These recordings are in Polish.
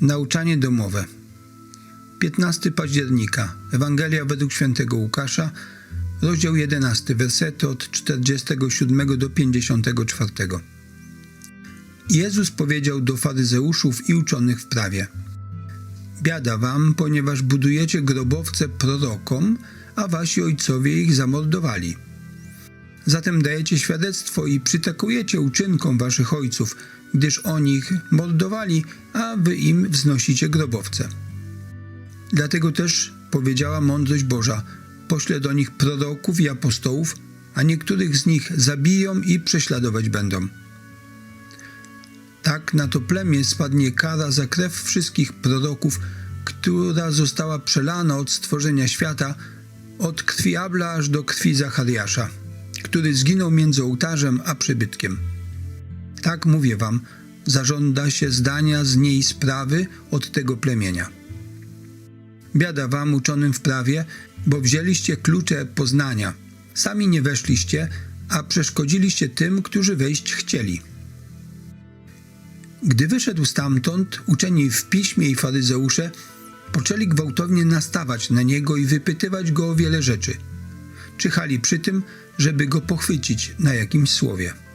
Nauczanie domowe. 15 października. Ewangelia według świętego Łukasza, rozdział 11, wersety od 47 do 54. Jezus powiedział do faryzeuszów i uczonych w prawie: Biada wam, ponieważ budujecie grobowce prorokom, a wasi ojcowie ich zamordowali. Zatem dajecie świadectwo i przytakujecie uczynkom waszych ojców, gdyż oni ich mordowali, a wy im wznosicie grobowce. Dlatego też powiedziała mądrość Boża: pośle do nich proroków i apostołów, a niektórych z nich zabiją i prześladować będą. Tak na to plemię spadnie kara za krew wszystkich proroków, która została przelana od stworzenia świata, od krwi Abla aż do krwi Zachariasza, który zginął między ołtarzem a przybytkiem. Tak mówię wam, zażąda się zdania z niej sprawy od tego plemienia. Biada wam uczonym w prawie, bo wzięliście klucze poznania. Sami nie weszliście, a przeszkodziliście tym, którzy wejść chcieli. Gdy wyszedł stamtąd, uczeni w piśmie i faryzeusze poczęli gwałtownie nastawać na niego i wypytywać go o wiele rzeczy. Czyhali przy tym, żeby go pochwycić na jakimś słowie.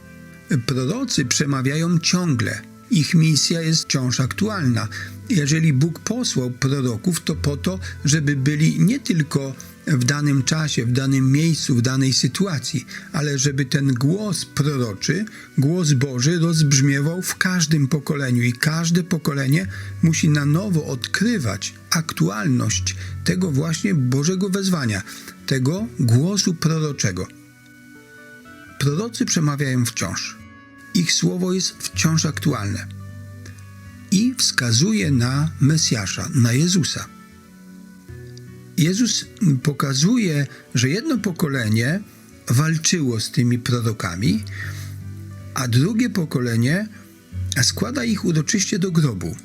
Prorocy przemawiają ciągle. Ich misja jest wciąż aktualna. Jeżeli Bóg posłał proroków, to po to, żeby byli nie tylko w danym czasie, w danym miejscu, w danej sytuacji, ale żeby ten głos proroczy, głos Boży rozbrzmiewał w każdym pokoleniu i każde pokolenie musi na nowo odkrywać aktualność tego właśnie Bożego wezwania, tego głosu proroczego. Prorocy przemawiają wciąż. Ich słowo jest wciąż aktualne i wskazuje na Mesjasza, na Jezusa. Jezus pokazuje, że jedno pokolenie walczyło z tymi prorokami, a drugie pokolenie składa ich uroczyście do grobu.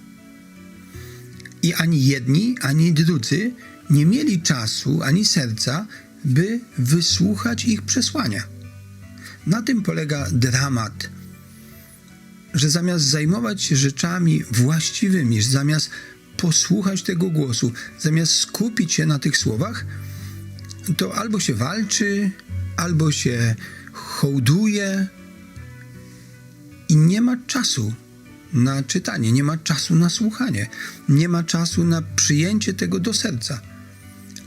I ani jedni, ani drudzy nie mieli czasu ani serca, by wysłuchać ich przesłania. Na tym polega dramat, że zamiast zajmować się rzeczami właściwymi, zamiast posłuchać tego głosu, zamiast skupić się na tych słowach, to albo się walczy, albo się hołduje i nie ma czasu na czytanie, nie ma czasu na słuchanie, nie ma czasu na przyjęcie tego do serca.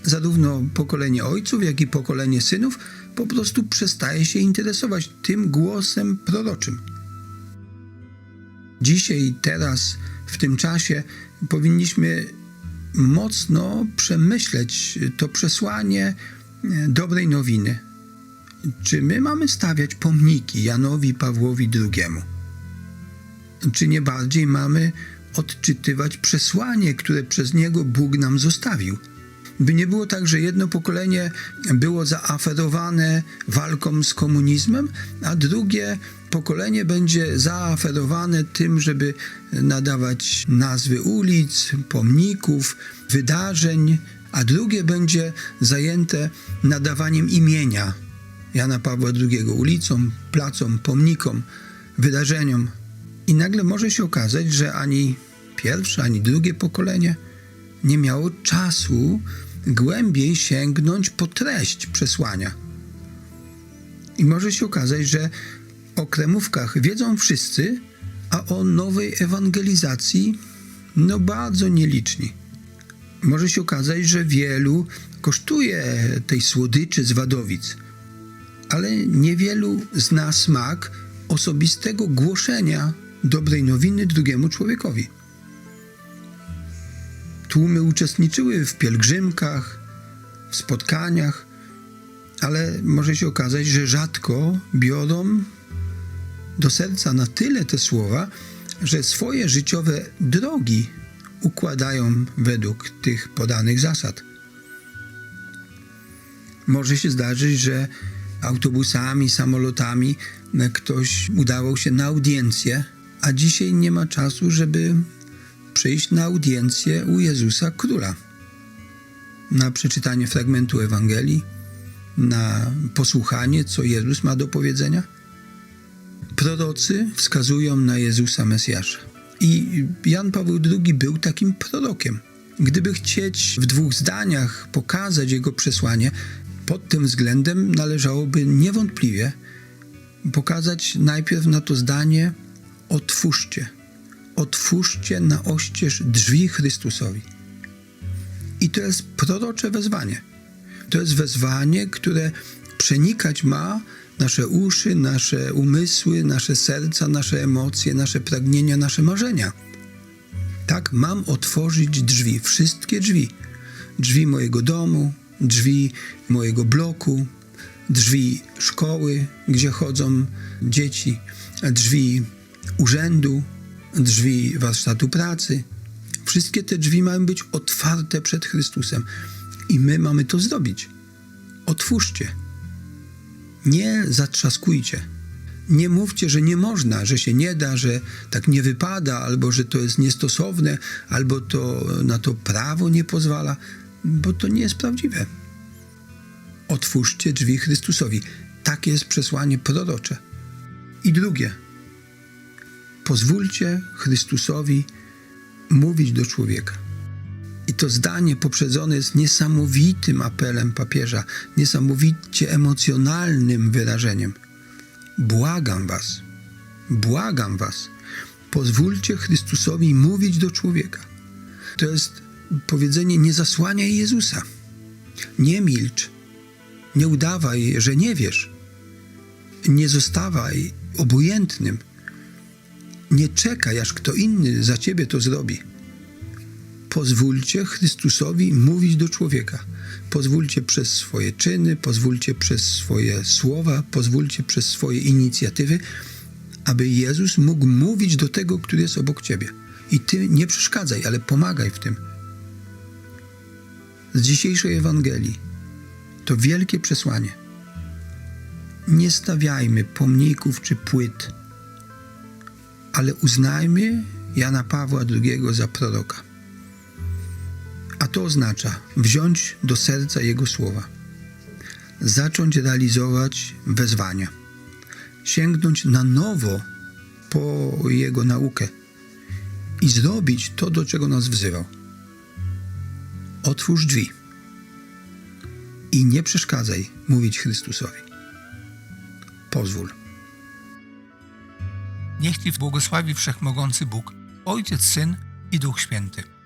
Zarówno pokolenie ojców, jak i pokolenie synów po prostu przestaje się interesować tym głosem proroczym. Dzisiaj, teraz, w tym czasie powinniśmy mocno przemyśleć to przesłanie dobrej nowiny. Czy my mamy stawiać pomniki Janowi Pawłowi II? Czy nie bardziej mamy odczytywać przesłanie, które przez niego Bóg nam zostawił? By nie było tak, że jedno pokolenie było zaaferowane walką z komunizmem, a drugie pokolenie będzie zaaferowane tym, żeby nadawać nazwy ulic, pomników, wydarzeń, a drugie będzie zajęte nadawaniem imienia Jana Pawła II ulicom, placom, pomnikom, wydarzeniom. I nagle może się okazać, że ani pierwsze, ani drugie pokolenie nie miało czasu głębiej sięgnąć po treść przesłania. I może się okazać, że o kremówkach wiedzą wszyscy, a o nowej ewangelizacji no bardzo nieliczni. Może się okazać, że wielu kosztuje tej słodyczy z Wadowic, ale niewielu zna smak osobistego głoszenia dobrej nowiny drugiemu człowiekowi. Tłumy uczestniczyły w pielgrzymkach, w spotkaniach, ale może się okazać, że rzadko biorą do serca na tyle te słowa, że swoje życiowe drogi układają według tych podanych zasad. Może się zdarzyć, że autobusami, samolotami ktoś udawał się na audiencję, a dzisiaj nie ma czasu, żeby przyjść na audiencję u Jezusa Króla, na przeczytanie fragmentu Ewangelii, na posłuchanie, co Jezus ma do powiedzenia. Prorocy wskazują na Jezusa Mesjasza. I Jan Paweł II był takim prorokiem. Gdyby chcieć w dwóch zdaniach pokazać jego przesłanie, pod tym względem należałoby niewątpliwie pokazać najpierw na to zdanie: otwórzcie, otwórzcie na oścież drzwi Chrystusowi. I to jest prorocze wezwanie. To jest wezwanie, które przenikać ma nasze uszy, nasze umysły, nasze serca, nasze emocje, nasze pragnienia, nasze marzenia. Tak, mam otworzyć drzwi, wszystkie drzwi. Drzwi mojego domu, drzwi mojego bloku, drzwi szkoły, gdzie chodzą dzieci, drzwi urzędu, drzwi warsztatu pracy. Wszystkie te drzwi mają być otwarte przed Chrystusem i my mamy to zrobić. Otwórzcie. Nie zatrzaskujcie. Nie mówcie, że nie można, że się nie da, że tak nie wypada, albo że to jest niestosowne, albo to na to prawo nie pozwala, bo to nie jest prawdziwe. Otwórzcie drzwi Chrystusowi. Takie jest przesłanie prorocze. I drugie. Pozwólcie Chrystusowi mówić do człowieka. I to zdanie poprzedzone jest niesamowitym apelem papieża, niesamowicie emocjonalnym wyrażeniem. Błagam was, błagam was, pozwólcie Chrystusowi mówić do człowieka. To jest powiedzenie: nie zasłaniaj Jezusa, nie milcz, nie udawaj, że nie wiesz, nie zostawaj obojętnym, nie czekaj, aż kto inny za ciebie to zrobi pozwólcie Chrystusowi mówić do człowieka. Pozwólcie przez swoje czyny, pozwólcie przez swoje słowa, pozwólcie przez swoje inicjatywy, aby Jezus mógł mówić do tego, który jest obok ciebie. I ty nie przeszkadzaj, ale pomagaj w tym. Z dzisiejszej Ewangelii to wielkie przesłanie. Nie stawiajmy pomników czy płyt, ale uznajmy Jana Pawła II za proroka. To oznacza wziąć do serca Jego słowa, zacząć realizować wezwania, sięgnąć na nowo po Jego naukę i zrobić to, do czego nas wzywał. Otwórz drzwi i nie przeszkadzaj mówić Chrystusowi. Pozwól. Niech Ci błogosławi Wszechmogący Bóg, Ojciec, Syn i Duch Święty.